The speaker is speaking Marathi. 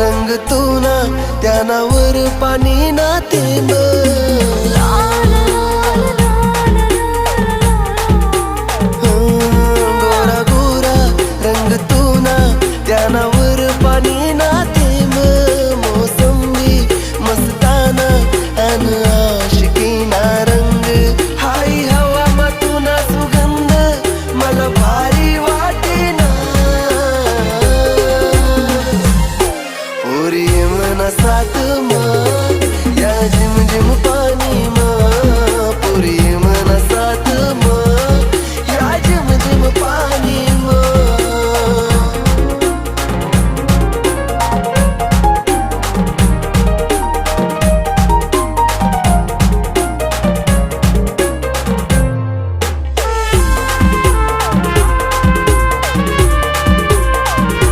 रंग तू ना त्यानावर पाणी ना ते गोरा गोरा रंग तू त्यानावर पाणी ना ते मोसंबी मस्ताना ना साथ मग. या झिम झिम पाणी